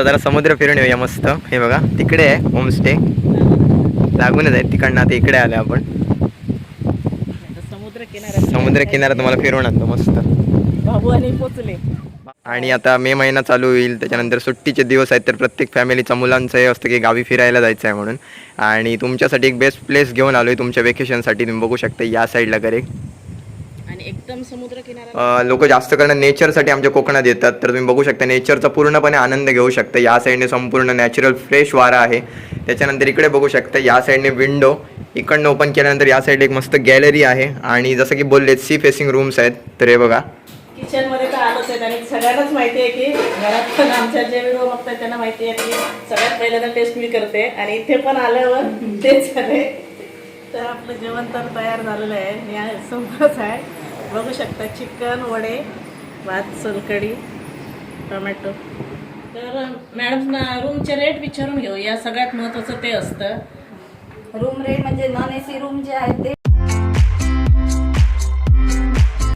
आता जरा समुद्र फिरून येऊया मस्त. हे बघा तिकडे आहे होमस्टे लागूनच आहे तिकडनं आता इकडे आले आपण. समुद्र किनारा समुद्र किनारा तुम्हाला फिरवून आणतो मस्त. बाबू आणि पोचले. आणि आता मे महिना चालू होईल त्याच्यानंतर सुट्टीचे दिवस आहेत तर प्रत्येक फॅमिलीचा मुलांचं हे असतं की गावी फिरायला जायचं आहे म्हणून. आणि तुमच्यासाठी एक बेस्ट प्लेस घेऊन आलो आहे तुमच्या वेकेशनसाठी तुम्ही बघू शकता या साईडला करे आणि एकदम समुद्र किनारा लोक जास्त करून नेचरसाठी आमच्या कोकणात येतात. तर तुम्ही बघू शकता नेचरचा पूर्णपणे आनंद घेऊ शकता. या साईडने संपूर्ण नॅचरल फ्रेश वारा आहे. त्याच्यानंतर इकडे बघू शकता या साईडने विंडो इकडनं ओपन केल्यानंतर या साईड एक मस्त गॅलरी आहे. आणि जसं की बोलले सी फेसिंग रूम्स आहेत. तर हे बघा. किचनमध्ये तर आलोच आहेत आणि सगळ्यांनाच माहिती आहे की घरात पण आमच्या जे व्हिडिओ बघतात त्यांना माहिती आहे की सगळ्यात पहिल्यांदा टेस्ट मी करते. आणि इथे पण आल्यावर तेच झाले तर आपलं जेवण तर तयार झालेलं आहे. या समोरच आहे. बघू शकता चिकन वडे भात सोलकडी टोमॅटो. तर मॅडम रूमचे रेट विचारून घेऊ. या सगळ्यात महत्त्वाचं ते असतं. रूम रेट म्हणजे नॉन एसी रूम जे आहेत ते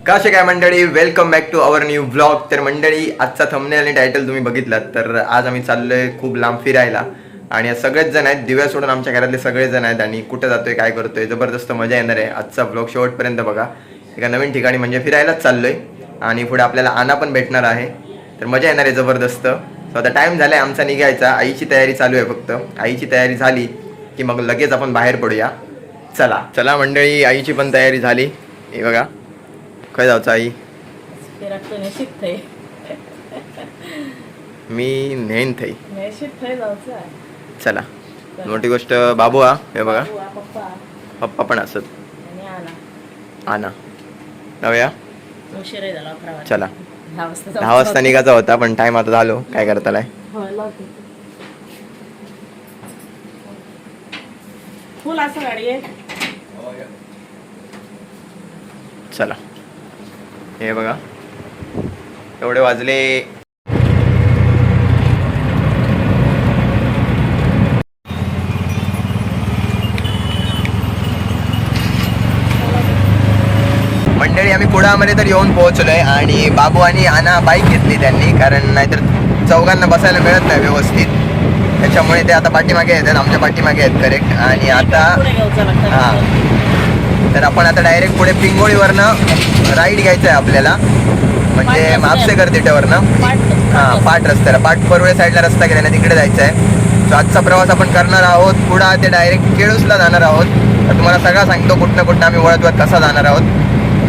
कसे काय मंडळी welcome back to our new blog तर मंडळी आजचा थंबनेल आणि टायटल तुम्ही बघितलात तर आज आम्ही चाललोय खूप लांब फिरायला. आणि सगळेच जण आहेत दिव्या सोडून आमच्या घरातले सगळे जण आहेत. आणि कुठे जातोय काय करतोय जबरदस्त मजा येणार आहे. आजचा ब्लॉग शेवटपर्यंत बघा. एका नवीन ठिकाणी म्हणजे फिरायलाच चाललोय. आणि पुढे आपल्याला आना पण भेटणार आहे. तर मजा येणार आहे जबरदस्त. सो आता टाइम झालाय आमचा निघायचा. आईची तयारी चालू आहे फक्त. आईची तयारी झाली की मग लगेच आपण बाहेर पडूया. चला. चला मंडळी आईची पण तयारी झाली. हे बघा. काय जायचं आई? मी नेन थई. आहे. चला. मोठी गोष्ट बाबू हा हे बघा. पप्पा पण असत. आणि आना. वाजता. चला. दहा वाजता निघायचा होता पण टाइम आता झालो. काय करतालाय आहे. चला. हे बघा. एवढे वाजले मंडळी आम्ही कुडामध्ये तर येऊन पोहोचलोय आणि बाबू आणि आना बाईक घेतली त्यांनी कारण नाहीतर चौघांना बसायला मिळत नाही व्यवस्थित. त्याच्यामुळे ते आता पाठीमागे आहेत आमच्या पाठीमागे आहेत करेक्ट आणि आता हा. तर आपण आता डायरेक्ट पुढे पिंगोळीवरनं राईड घ्यायचं आहे आपल्याला. म्हणजे म्हापसेकर तिट्यावरनं पाट- हां पाट रस्त्याला पाट परुळे साईडला रस्ता गेला ना तिकडे जायचं आहे सो आजचा प्रवास आपण करणार आहोत. पुढं ते डायरेक्ट केळूसला जाणार आहोत. तर तुम्हाला सगळं सांगतो कुठनं कुठनं आम्ही वळत वळत कसा जाणार आहोत.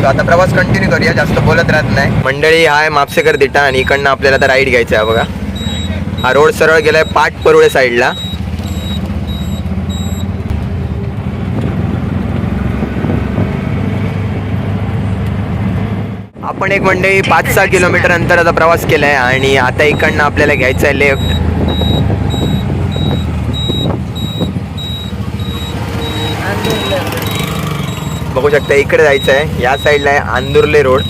सो आता प्रवास कंटिन्यू करूया जास्त बोलत राहत नाही. मंडळी हाय मापसेकर म्हापसेकर आणि इकडनं आपल्याला आता राईड घ्यायचं आहे बघा. हा रोड सरळ गेलाय पाट परुळे साईडला आपण एक मंडळी पाच सहा किलोमीटर अंतराचा प्रवास केलाय आणि आता इकडनं आपल्याला घ्यायचं आहे लेफ्ट बघू शकता इकडे जायचं आहे. या साईडला आहे आंदुर्ले रोड.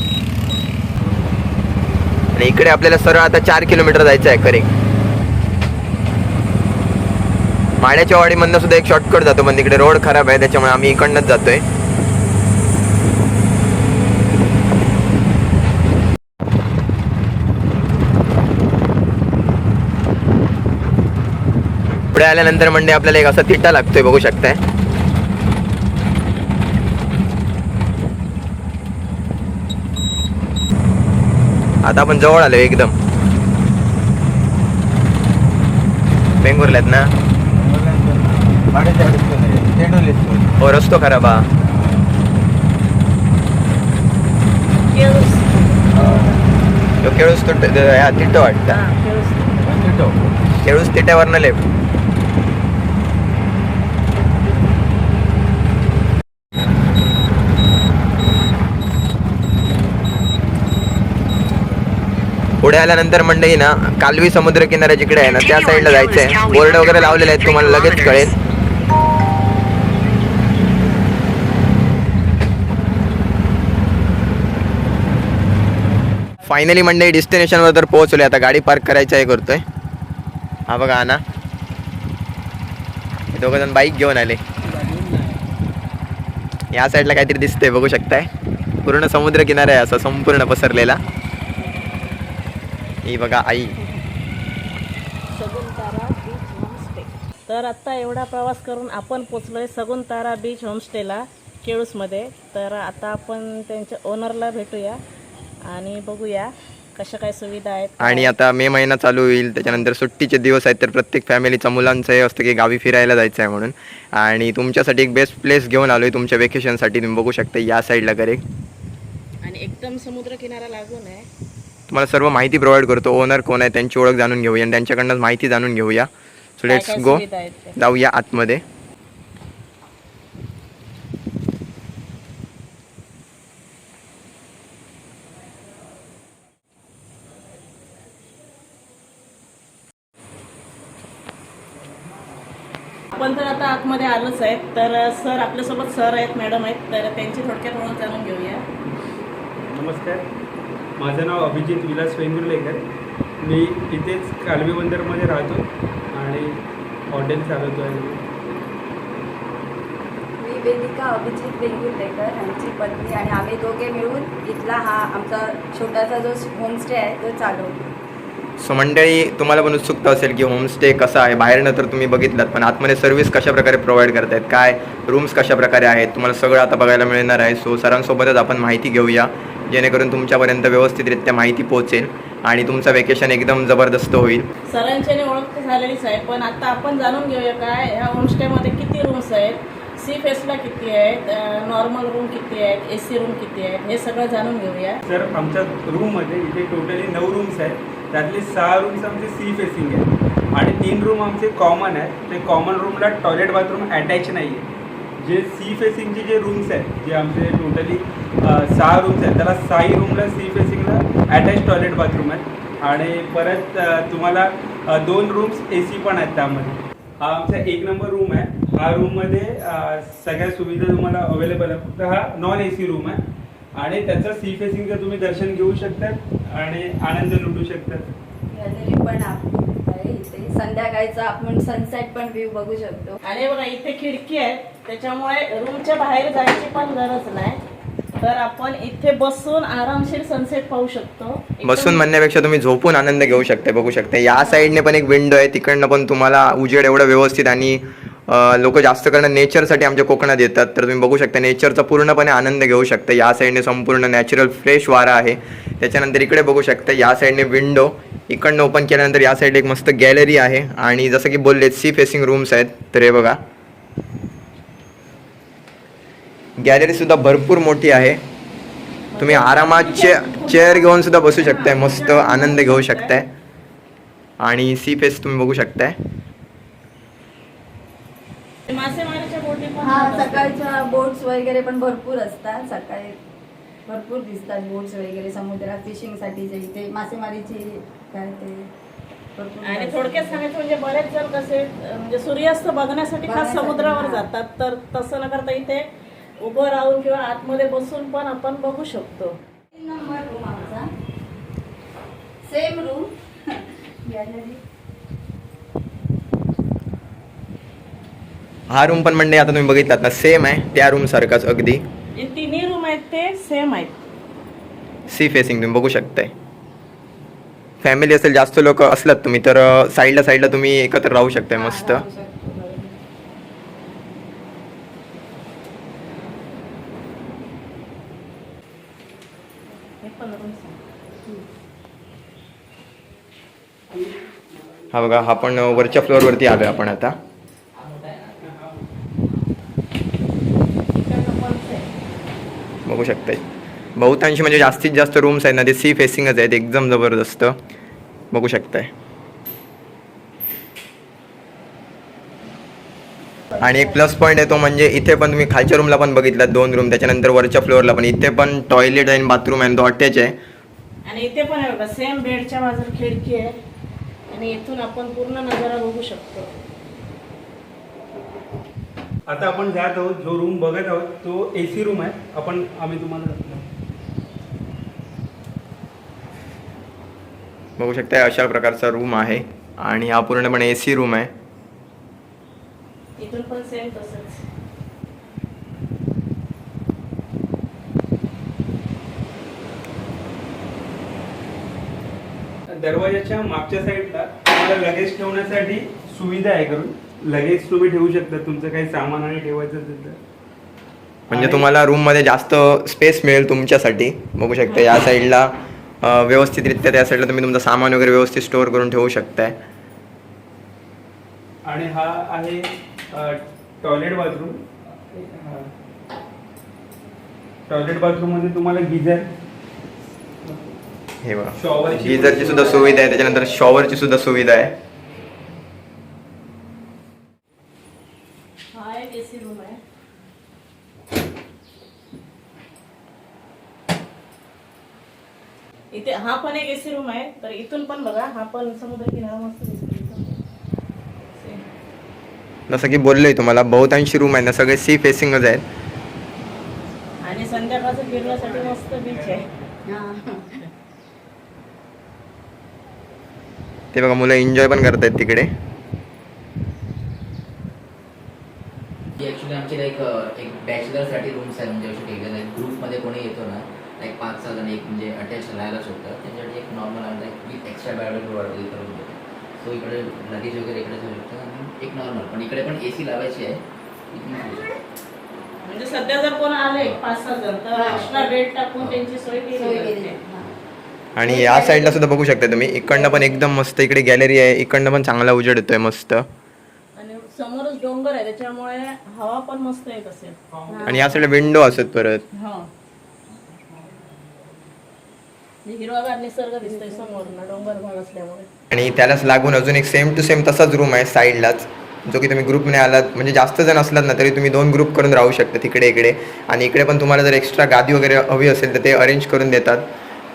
आणि इकडे आपल्याला सरळ आता चार किलोमीटर जायचं आहे करेक्ट माड्याच्या वाडीमधनं सुद्धा एक शॉर्टकट जातो पण तिकडे रोड खराब आहे त्याच्यामुळे आम्ही इकडनंच जातोय. पुढे आल्यानंतर म्हणजे आपल्याला एक असा तिट्टा लागतोय बघू शकताय. आता आपण जवळ आलो एकदम बेंगुरल्यात ना हो रस्तो खराब हा केळूस. तो केळूस तुट ह्या तिट्ट वाटतं केळूस. केळूस तिट्यावरनं लेफ्ट पुढे आल्यानंतर मंडळी ना कालवी समुद्र किनारा जिकडे आहे ना त्या साईडला जायचं आहे बोर्ड वगैरे लावलेले आहेत तुम्हाला लगेच कळेल. फायनली मंडळी डेस्टिनेशनवर तर पोहोचले आता गाडी पार्क करायचं आहे करतोय. हा बघा ना. दोघं जण बाईक घेऊन आले. या साईडला काहीतरी दिसतंय बघू शकताय. पूर्ण समुद्र किनारा आहे असा संपूर्ण पसरलेला. ही बघा आई. सगुनतारा बीच होमस्टे तर आत्ता एवढा प्रवास करून आपण पोचलो आहे सगुनतारा बीच होमस्टेला केळूसमध्ये. तर आता आपण त्यांच्या ओनरला भेटूया आणि बघूया कशा काय सुविधा आहेत. आणि आता मे महिना चालू होईल त्याच्यानंतर सुट्टीचे दिवस आहेत तर प्रत्येक फॅमिलीचा मुलांचं हे असतं की गावी फिरायला जायचं आहे म्हणून. आणि तुमच्यासाठी एक बेस्ट प्लेस घेऊन आलो आहे तुमच्या वेकेशनसाठी तुम्ही बघू शकता या साईडला करे आणि एकदम समुद्र किनारा लागून आहे. तुम्हाला सर्व माहिती प्रोव्हाइड करतो. ओनर कोण आहे त्यांची ओळख जाणून घेऊया आणि त्यांच्याकडनं माहिती जाणून घेऊया. So let's go. जाऊया आतमध्ये. आपण तर आता आतमध्ये आलोच आहेत. तर सर आपल्यासोबत सर आहेत मॅडम आहेत. तर त्यांची थोडक्यात ओळख जाणून घेऊया. नमस्कार. माझं नाव अभिजित विलास वेंगुर्लेकर. मी इथेच कालवी बंदरमध्ये राहतो आणि हॉटेल चालवतो आहे. मी वेदिका अभिजित वेंगुर्लेकर यांची पत्नी आणि आम्ही दोघे मिळून इथला हा आमचा छोटासा जो होमस्टे आहे तो चालवतो. सो मंडळी तुम्हाला पण उत्सुकता असेल की होमस्टे कसा आहे? बाहेरनं तर तुम्ही बघितलात पण आतमध्ये सर्व्हिस कशा प्रकारे प्रोव्हाइड करतायत? काय? रूम्स कशा प्रकारे आहेत? तुम्हाला सगळं आता बघायला मिळणार आहे. सो सरांसोबतच आपण माहिती घेऊया. जेणेकरून तुमच्यापर्यंत व्यवस्थितरित्या माहिती पोहोचेल आणि तुमचं वेकेशन एकदम जबरदस्त होईल. सरांची ओळख तर झालेलीच आहे पण आता आपण जाणून घेऊया काय ह्या होमस्टेमध्ये किती रूम्स आहेत? सी फेसला किती आहेत? नॉर्मल रूम किती आहेत? ए सी रूम किती आहेत? हे सगळं जाणून घेऊया. तर आमच्या रूममध्ये इथे टोटली नऊ रूम्स आहेत. त्यातले सहा रूम्स आमचे सी फेसिंग आहेत. आणि तीन रूम आमचे कॉमन आहेत. ते कॉमन रूमला टॉयलेट बाथरूम अटॅच नाही आहे जे सी फेसिंगचे जे रूम्स आहेत जे आमचे टोटली सहा रूम्स आहेत त्याला साई रूमला सी फेसिंगला अटॅच टॉयलेट बाथरूम आहेत. आणि परत तुम्हाला दोन रूम्स ए सी पण आहेत त्यामध्ये. हा आमचा एक नंबर रूम आहे. हा रूममध्ये सगळ्या सुविधा तुम्हाला अवेलेबल आहे फक्त हा नॉन ए सी रूम आहे. आणि त्याचं सी फेसिंगचं तुम्ही दर्शन घेऊ शकतात आणि आनंद लुटू शकतात. पण इथे. संध्याकाळचा आपण सनसेट पण व्ह्यू बघू शकतो. आणि बघा इथे खिडकी आहे. त्याच्यामुळे रूमच्या बाहेर जायची पण गरज नाही. तर आपण इथे बसून आरामशीर सनसेट पाहू शकतो. बसून म्हणण्यापेक्षा तुम्ही झोपून आनंद घेऊ शकता बघू शकता या साईडने पण एक विंडो आहे. तिकडनं पण तुम्हाला उजेड एवढं व्यवस्थित आणि लोक जास्त करणं नेचरसाठी आमच्या कोकणात येतात. तर तुम्ही बघू शकता नेचरचा पूर्णपणे आनंद घेऊ शकता या साईडने संपूर्ण नॅचरल फ्रेश वारा आहे. त्याच्यानंतर इकडे बघू शकता या साईडने विंडो इकडनं ओपन केल्यानंतर या साईड एक मस्त गॅलरी आहे. आणि जसं की बोलले सी फेसिंग रूम्स आहेत. तर हे बघा. गॅलरी सुद्धा भरपूर मोठी आहे. तुम्ही आरामात चेअर घेऊन सुद्धा बसू शकताय. मस्त आनंद घेऊ शकताय. आणि सी फेस तुम्ही बघू शकताय. मासेमारीच्या बोटी पण हा. सकाळच्या बोट्स वगैरे पण भरपूर असतात. सकाळी भरपूर दिसतात बोट्स वगैरे. समुद्रात फिशिंगसाठी जे इथे मासेमारीची काय ते आणि. थोडक्यात सांगायचं म्हणजे बरेच जण कसे म्हणजे सूर्यास्त बघण्यासाठी खास समुद्रावर. जातात. तर तसं न करता इथे उभं राहून किंवा आतमध्ये बसून पण आपण बघू शकतो. तीन नंबर रूम आमचा. सेम रूम हा रूम पण म्हणजे आता तुम्ही बघितलात ना सेम आहे. त्या रूम सारखाच अगदी. जे तिन्ही रूम आहेत ते सेम आहेत. सी फेसिंग तुम्ही बघू शकताय. फॅमिली असेल जास्त लोक असलात तुम्ही तर साईडला साईडला तुम्ही एकत्र राहू शकताय मस्त. हा, बघा हा पण वरच्या फ्लोअरवरती आलोय आपण आता. बघू शकताय. बहुतांशी म्हणजे जास्तीत जास्त रूम्स आहेत ना ते सी फेसिंगच आहेत एकदम जबरदस्त. बघू शकताय. आणि एक प्लस पॉईंट आहे तो म्हणजे इथे पण तुम्ही खालच्या रूमला पण बघितलात दोन रूम त्याच्यानंतर वरच्या फ्लोअरला पण. इथे पण टॉयलेट आणि बाथरूम आहे तो अटॅच आहे. आणि इथे पण आहे बघा सेम बेडच्या बाजूला खिडकी आहे. आणि इथून आपण पूर्ण नजारा बघू शकतो. आता आपण जात आहोत जो रूम बघत आहोत तो ए सी रूम आहे. आपण आम्ही तुम्हाला बघू शकताय अशा प्रकारचा रूम आहे आणि हा पूर्णपणे ए सी रूम आहे. इथून पण सेम तसंच. दरवाजाच्या मागच्या साईडला तुम्हाला लगेज ठेवण्यासाठी सुविधा आहे करून. लगेज तुम्ही ठेवू शकता. तुमचं काही सामान आणि ठेवायचं असेल तर. म्हणजे तुम्हाला रूममध्ये जास्त स्पेस मिळेल तुमच्यासाठी. बघू शकता या साईडला व्यवस्थितरित्या त्या साईडला तुम्ही तुमचं सामान वगैरे व्यवस्थित स्टोअर करून ठेवू शकताय. आणि हा आहे टॉयलेट बाथरूम टॉयलेट बाथरूममध्ये तुम्हाला गिझर हे बघा. गिझरची सुद्धा सुविधा आहे त्याच्यानंतर शॉवरची सुद्धा सुविधा आहे हा एक एसी रूम आहे इथे हा पण एक एसी रूम आहे तर इथून पण बघा हा पण समुद्र किनारा मस्त दिसतो. जसं की बोललोय तुम्हाला बहुतांशी रूम आहे ना सगळे सी फेसिंगच आहेत आणि संध्याकाळचं फिरण्यासाठी मस्त बीच आहे हा. ते बघा मुलं एन्जॉय पण करतायत तिकडे ॲक्च्युली आमचे लाईक एक बॅचलरसाठी रूम्स आहेत म्हणजे सहा जण एक म्हणजे अटॅच राहायला शकतात त्यांच्यासाठी एक नॉर्मल आमचा एक विथ एक्स्ट्रा बॅडरूम प्रोव्हाइड करून देतो. सो इकडे लगेज वगैरे इकडे ठेवू शकतो आणि एक नॉर्मल पण इकडे पण ए सी लावायची आहे. म्हणजे सध्या जर कोण आले पाच सहा जण तर हा. एक्स्ट्रा बेड टाकून त्यांची सोय केली केली जाते. हा. आणि या साईडला सुद्धा बघू शकता तुम्ही. इकडनं पण एकदम मस्त इकडे गॅलरी आहे. इकडनं पण चांगला उजेड येतोय मस्त. आणि समोरच डोंगर आहे त्याच्यामुळे हवा पण मस्त येत असेल. आणि या साईडला विंडो असत परत. हो. हिरवागार निसर्ग दिसतोय समोर डोंगर भाग असल्यामुळे. आणि त्यालाच लागून अजून एक सेम टू सेम तसाच रूम आहे साईडलाच जो की तुम्ही ग्रुपने आलात म्हणजे जास्त जण असलात ना तरी तुम्ही दोन ग्रुप करून राहू शकता तिकडे इकडे. आणि इकडे पण तुम्हाला जर एक्स्ट्रा गादी वगैरे हवी असेल तर ते अरेंज करून देतात.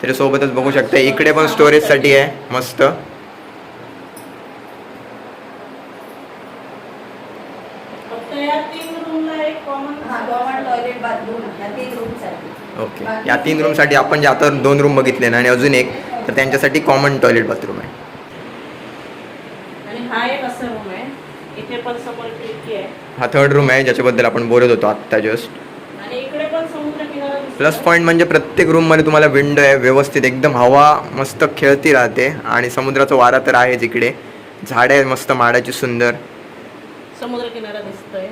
त्याच्यासोबतच बघू शकता इकडे पण स्टोरेजसाठी आहे मस्त फक्त या तीन रूमला एक कॉमन हा कॉमन टॉयलेट बाथरूम या तीन रूमसाठी ओके या तीन रूमसाठी आपण जे आता दोन रूम बघितले ना आणि अजून एक तर त्यांच्यासाठी कॉमन टॉयलेट बाथरूम आहे. हा एक असं रूम आहे. इथे पण समोर खिडकी आहे. हा थर्ड रूम आहे ज्याच्याबद्दल आपण बोलत होतो आत्ता जस्ट आणि इकडे पण समुद्र किनारा दिसतो. प्लस पॉईंट म्हणजे प्रत्येक रूममध्ये तुम्हाला विंडो आहे व्यवस्थित एकदम हवा मस्त खेळती राहते. आणि समुद्राचा वारा तर आहेच इकडे. झाडे आहेत मस्त माडाची सुंदर. समुद्र किनारा दिसतोय.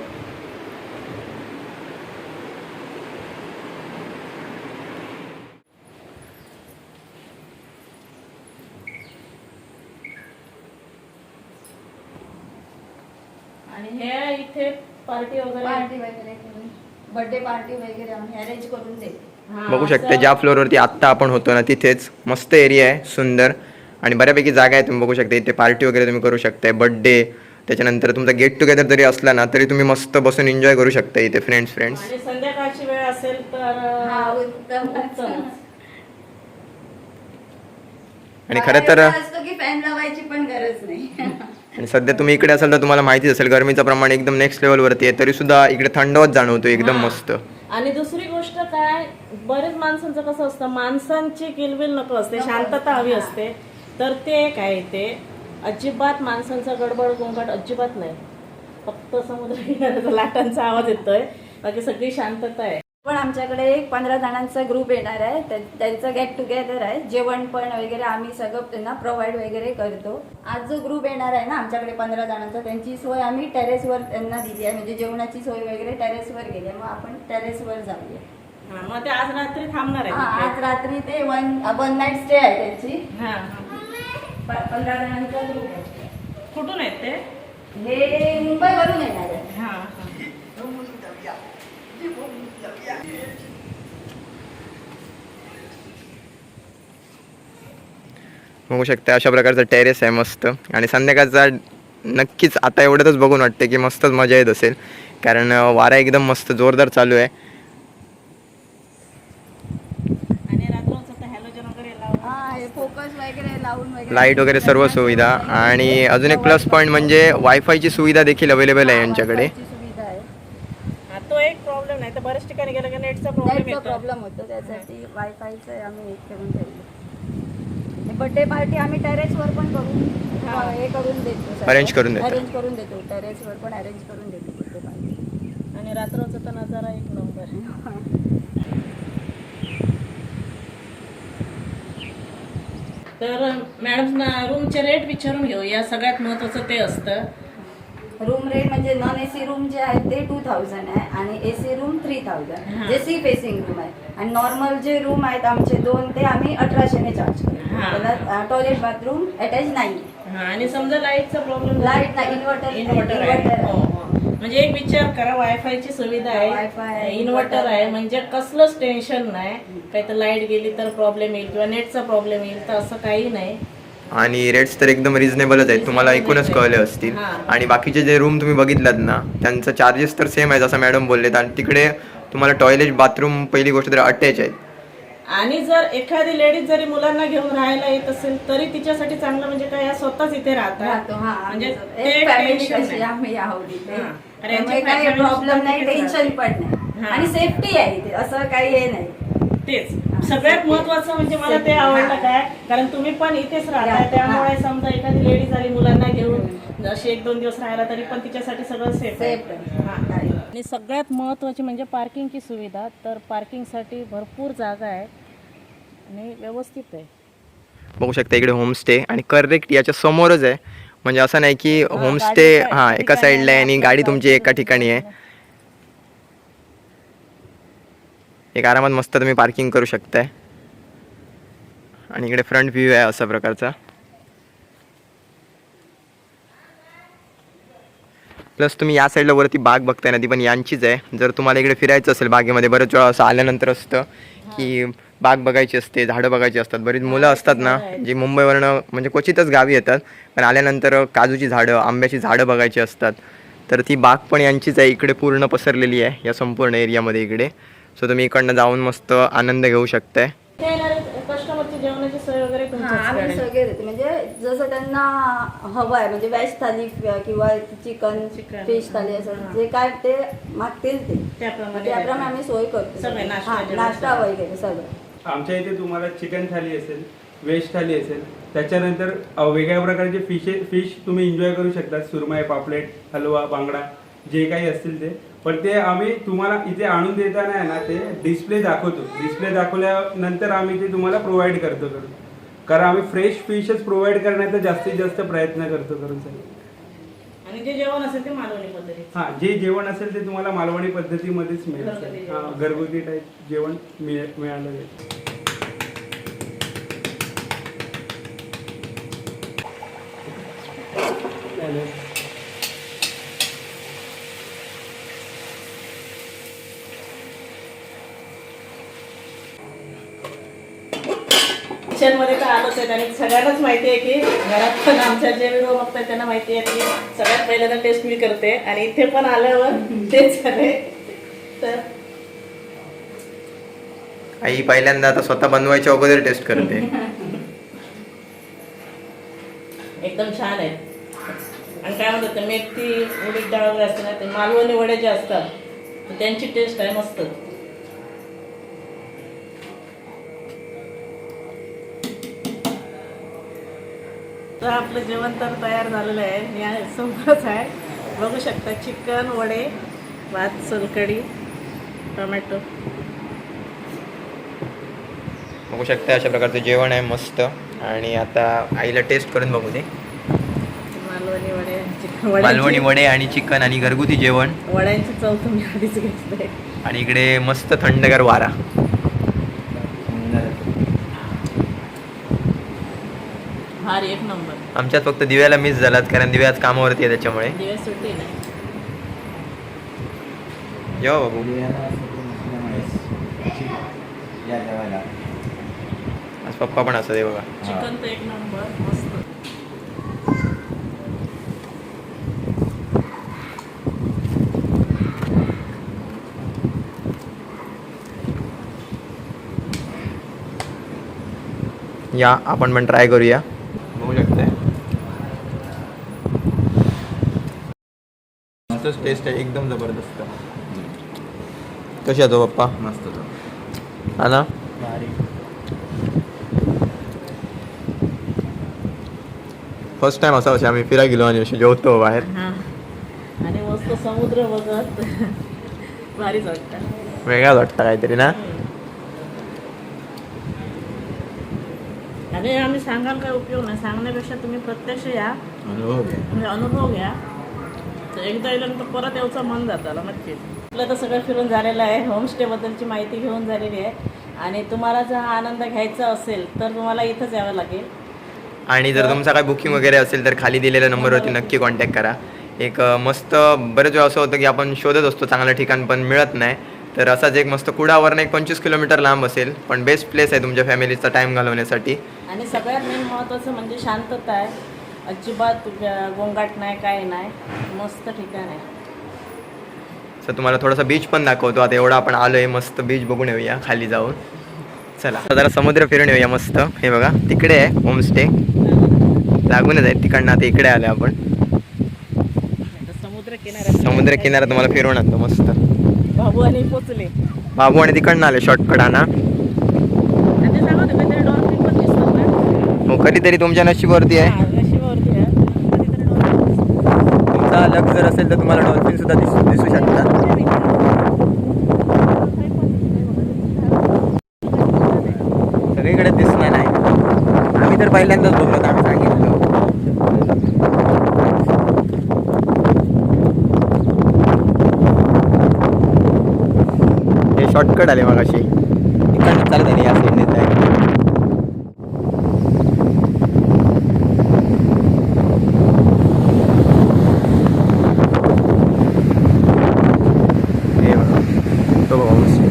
आणि हे इथे पार्टी वगैरे? पार्टी वगैरे बर्थडे पार्टी वगैरे आम्ही अरेंज करून देतो. हा, बघू शकता असं- ज्या फ्लोअरवरती आत्ता आपण होतो ना तिथेच मस्त एरिया आहे सुंदर. आणि बऱ्यापैकी जागा आहे तुम्ही बघू शकता इथे पार्टी वगैरे तुम्ही करू शकताय बर्थडे त्याच्यानंतर तुमचा गेट टुगेदर जरी असला ना तरी तुम्ही मस्त बसून एन्जॉय करू शकता इथे फ्रेंड्स फ्रेंड्स आणि संध्याकाळची वेळ असेल तर हा. आणि खरं तर असं असतो की फॅन लावायची पण गरज नाही. आणि सध्या तुम्ही इकडे असाल तर तुम्हाला माहितीच असेल गरमीचं प्रमाण एकदम नेक्स्ट लेवलवरती आहे तरी सुद्धा इकडे थंडवत जाणवतो एकदम. मस्त. आणि दुसरी गोष्ट काय बरेच माणसांचं कसं असतं माणसांची किलबिल नको असते शांतता हवी असते. तर ते एक आहे ते अजिबात माणसांचा गडबड गोंगाट अजिबात नाही. फक्त समुद्र लाटांचा आवाज येतोय बाकी सगळी शांतता आहे. पण आमच्याकडे एक पंधरा जणांचा ग्रुप येणार आहे. त्या- त्यांचं गेट टुगेदर आहे. जेवण पण वगैरे आम्ही सगळं त्यांना प्रोव्हाइड वगैरे करतो. आज जो ग्रुप येणार आहे ना आमच्याकडे पंधरा जणांचा त्यांची सोय आम्ही टेरेसवर त्यांना दिली आहे. म्हणजे जेवणाची सोय वगैरे टेरेसवर गेली आहे. मग आपण टेरेसवर जाऊया. हा, मग ते आज रात्री थांबणार हा, आहे आज रात्री ते वन वन नाईट स्टे आहे त्यांची. पंधरा जणांचा ग्रुप आहे. कुठून आहेत ते? हे मुंबईवरून येणार आहे. हा हा. बघू शकता अशा प्रकारचा टेरेस आहे मस्त. आणि संध्याकाळचा नक्कीच आता एवढंच बघून वाटते की मस्तच मजा येत असेल. कारण वारा एकदम मस्त जोरदार चालू आहे. लाइट वगैरे सर्व सुविधा. आणि अजून एक प्लस पॉईंट म्हणजे वायफायची सुविधा देखील अवेलेबल आहे यांच्याकडे Wi-Fi ची सुविधा आहे हा, तो एक प्रॉब्लेम नाही तर बऱ्याच ठिकाणी गेलं की नेटचा प्रॉब्लेम नेटचा येतो. प्रॉब्लेम होतो त्यासाठी वायफायचं आम्ही हे करून ठेवलं. बर्थडे पार्टी आम्ही टेरेसवर पण करून हा. हे करून देतो Arrange करून देता. अरेंज करून देतो टेरेसवर पण अरेंज करून देतो बर्थडे पार्टी आणि रात्रोचा तर नजारा एक नंबर तर मॅडम रूमचे रेट विचारून घेऊ. या सगळ्यात महत्वाचं ते असतं. रूम रेट म्हणजे नॉन एसी रूम जे आहेत ते टू थाउजंड आहे आणि एसी रूम थ्री. थाउजंड जे सी फेसिंग रूम आहे. आणि नॉर्मल जे रूम आहेत आमचे दोन ते आम्ही अठराशेने चार्ज करतो. टॉयलेट बाथरूम अटॅच नाही. हा, आणि समजा लाईटचा प्रॉब्लेम Light नाही, इन्व्हर्टर आहे. हो, हो. म्हणजे एक विचार करा वायफायची सुविधा आहे. इन्व्हर्टर आहे म्हणजे कसलंच टेन्शन नाही. काही तर लाइट गेली तर प्रॉब्लेम येईल किंवा नेटचा प्रॉब्लेम येईल तर असं काही नाही. आणि रेट्स तर एकदम रिझनेबलच आहेत. तुम्हाला एकूणच कळले असतील. आणि बाकीचे जे रूम तुम्ही बघितलात ना त्यांचं चार्जेस तर सेम आहेत असं मॅडम बोललेत. आणि तिकडे तुम्हाला टॉयलेट बाथरूम पहिली गोष्ट तर अटॅच आहेत. आणि जर एखादी लेडीज जरी मुलांना घेऊन राहायला येत असेल तरी तिच्यासाठी चांगलं म्हणजे काय या स्वतःच इथे राहतो राहतात हा. म्हणजे प्रॉब्लेम नाही. टेन्शन पण. नाही. आणि सेफ्टी आहे इथे. असं काही हे नाही. तेच. सगळ्यात महत्वाचं म्हणजे मला ते आवडलं काय? कारण तुम्ही पण इथेच राहताय हा. त्यामुळे समजा एखादी लेडीज आली मुलांना घेऊन अशी एक दोन दिवस राहायला तरी पण तिच्यासाठी सगळं सेफ आहे. आणि सगळ्यात महत्त्वाची म्हणजे पार्किंगची सुविधा तर पार्किंगसाठी भरपूर जागा आहे आणि व्यवस्थित आहे. बघू शकता इकडे होमस्टे आणि करेक्ट याच्या समोरच आहे. म्हणजे असं नाही की होमस्टे हा एका साईडला आहे आणि गाडी तुमची एका ठिकाणी आहे. एक आरामात मस्त तुम्ही पार्किंग करू शकताय. आणि इकडे फ्रंट व्ह्यू आहे अशा प्रकारचा. प्लस तुम्ही या साईडला वरती बाग बघताय ना ती पण यांचीच आहे. जर तुम्हाला इकडे फिरायचं असेल बागेमध्ये बरेच वेळा असं आल्यानंतर असतं की बाग बघायची असते झाडं बघायची असतात. बरीच मुलं असतात ना जी मुंबईवरनं म्हणजे क्वचितच गावी येतात पण आल्यानंतर काजूची झाडं आंब्याची झाडं बघायची असतात. तर ती बाग पण यांचीच आहे इकडे पूर्ण पसरलेली आहे या संपूर्ण एरियामध्ये इकडे. सो तुम्ही इकडनं जाऊन मस्त आनंद घेऊ शकताय. जेवणाची सोय वगैरे हा, आम्ही तुमच्याचकडे सगळे देतो. म्हणजे जसं त्यांना हवं आहे म्हणजे व्हेज थाली किंवा चिकन चिकन. फिश थाली हा. असं जे काय ते मागतील ते. त्याप्रमाणे आम्ही सोय करतो. नाश्ता, हा. वगैरे सगळं. आमच्या इथे तुम्हाला चिकन थाली असेल व्हेज थाली असेल त्याच्यानंतर अ, वेगळ्या प्रकारचे फिशे फिश तुम्ही एन्जॉय करू शकता. सुरमई पापलेट हलवा बांगडा. जे काही असतील ते. पण ते आम्ही तुम्हाला इथे आणून देताना आहे ना ते डिस्प्ले दाखवतो. डिस्प्ले दाखवल्यानंतर आम्ही ते तुम्हाला प्रोव्हाइड करतो करून कारण आम्ही फ्रेश फिशच प्रोव्हाइड करण्याचा जास्तीत जास्त प्रयत्न करतो करून सर. आणि जे जेवण असेल ते मालवणी पद्धतीत. हा जे जेवण असेल ते तुम्हाला मालवणी पद्धतीमध्येच मिळेल. हा घरगुती टाईप जेवण मिळे मिळालं जाईल आहे आणि सगळ्यांनाच माहिती आहे की घरात पण आमच्या जे व्हिडिओ बघतात त्यांना माहिती आहे की सगळ्यात पहिल्यांदा टेस्ट मी करते. आणि इथे पण आल्यावर तेच झाले तर आई पहिल्यांदा आता स्वतः बनवायच्या अगोदर टेस्ट करते. एकदम छान आहे. आणि काय म्हणतात ते मेथी उडीद डाळ वगैरे असते ना ते मालवणी वडे जे असतात त्यांची टेस्ट आहे मस्त. तर आपलं जेवण तर तयार झालेलं आहे. या समोरच आहे. बघू शकता चिकन वडे भात सोलकडी टोमॅटो. बघू शकता अशा प्रकारचं जेवण आहे मस्त. आणि आता आईला टेस्ट करून बघू दे. मालवणी वडे चिकन. मालवणी वड्यांची वडे आणि चिकन आणि घरगुती जेवण. वड्यांची चव तुम्ही आधीच घेतलंय आणि इकडे मस्त थंडगार वारा. भारी एक नंबर. आमच्यात फक्त दिव्याला मिस झालात कारण दिव्या आज कामावरती आहे त्याच्यामुळे. दिवस सुट्टी नाही. बाबू आज पप्पा पण असं दे बघा. चिकन तर एक नंबर मस्त. या आपण पण ट्राय करूया. शकताय मस्तच टेस्ट आहे एकदम जबरदस्त. कशी आहे तो पप्पा? मस्त तो. हा ना? फर्स्ट टाइम असं आम्ही फिरायला गेलो आणि असे जेवतो बाहेर. हा. आणि मस्त समुद्र बघत. भारीच वाटतं. वेगळाच वाटतं काहीतरी ना? आणि आम्ही सांगाल काय उपयोग नाही. सांगण्यापेक्षा तुम्ही प्रत्यक्ष या. म्हणजे अनुभव घ्या. तर एकदा येल्यानंतर परत यायचं मन जातं नक्कीच. आपलं तर सगळं फिरून झालेलं आहे. होमस्टेबद्दलची माहिती घेऊन झालेली आहे. आणि तुम्हाला जर हा आनंद घ्यायचा असेल तर तुम्हाला इथंच यावं लागेल. आणि जर तुमचा काही बुकिंग वगैरे असेल तर खाली दिलेल्या नंबरवरती नक्की कॉन्टॅक्ट करा. एक मस्त बरेच वेळा असं होतं की आपण शोधत असतो चांगलं ठिकाण पण मिळत नाही. तर असाच एक मस्त कुडावरनं एक पंचवीस किलोमीटर लांब असेल. पण बेस्ट प्लेस आहे तुमच्या फॅमिलीचा टाईम घालवण्यासाठी. आणि सगळ्यात मेन महत्त्वाचं म्हणजे शांतता आहे. अजिबात गोंगाट नाही काय नाही. मस्त ठिकाण आहे. तर तुम्हाला थोडासा बीच पण दाखवतो. आता एवढं आपण आलोय मस्त बीच बघून येऊया खाली जाऊन. चला. आता जरा समुद्र फिरून येऊया मस्त. हे बघा तिकडे आहे होमस्टे लागूनच आहे तिकडनं आता इकडे आलो आपण. समुद्र किनाऱ्यात समुद्र किनारा तुम्हाला फिरवून आणतो मस्त. बाबू आणि पोचले बाबू आणि. तिकडनं आले शॉर्टकट आणा आणि ते सांगा होते काहीतरी डॉल्फिन पण दिसतात हो कधीतरी तुमच्या नशिबावरती आहे. हा. तुमचा लक जर असेल तर तुम्हाला डॉल्फिन सुद्धा दिसू दिसू शकतात. सगळीकडे दिसणार नाही आम्ही तर पहिल्यांदाच बघलो आम्ही सांगितलं हे शॉर्टकट आले मग अशी चालत आहे या साईडने जायला. हे बघा तो बघा homestay.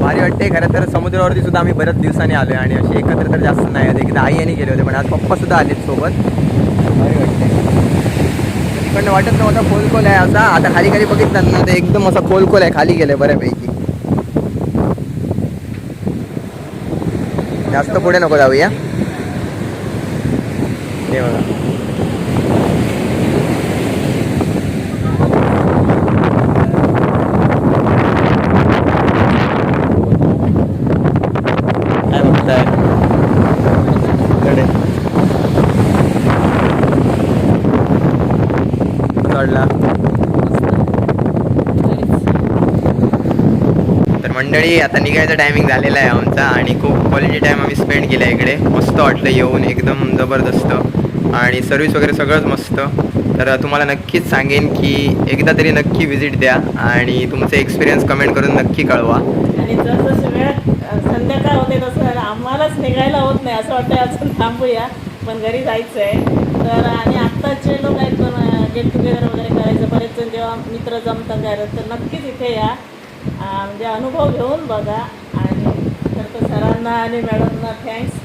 भारी वाटते खरं तर समुद्रावरती सुद्धा आम्ही बऱ्याच दिवसांनी आलोय आणि असे एकत्र तर जास्त नाही आले. एकदा आई आणि गेले होते पण आज पप्पा सुद्धा आलेत सोबत. भारी वाटते तिकडनं वाटत नव्हता खोल खोल आहे असा. आता खाली खाली बघितलं ना ते एकदम असा खोल खोल आहे खाली गेले बऱ्यापैकी. जास्त पुढे नको जाऊया. हे बघा काय बघतायकडे चढला तर मंडळी आता निघायचा टायमिंग झालेला आहे आमचा आणि खूप क्वालिटी टाईम आम्ही स्पेंड केला इकडे. मस्त वाटलं येऊन एकदम जबरदस्त. आणि सर्विस वगैरे सगळंच मस्त. तर तुम्हाला नक्कीच सांगेन की एकदा तरी नक्की व्हिजिट द्या आणि तुमचे एक्सपिरियन्स कमेंट करून नक्की कळवा. आणि जसं सगळं संध्याकाळ होते तसं आम्हालाच निघायला होत नाही. असं वाटतं अजून थांबूया पण घरी जायचं आहे तर आणि आत्ताचे लोक आहेत पण गेट टुगेदर वगैरे करायचं बरेच जण जेव्हा मित्र जमतात घरात तर नक्कीच इथे या. म्हणजे अनुभव घेऊन बघा. आणि तर सरांना आणि मॅडमना थँक्स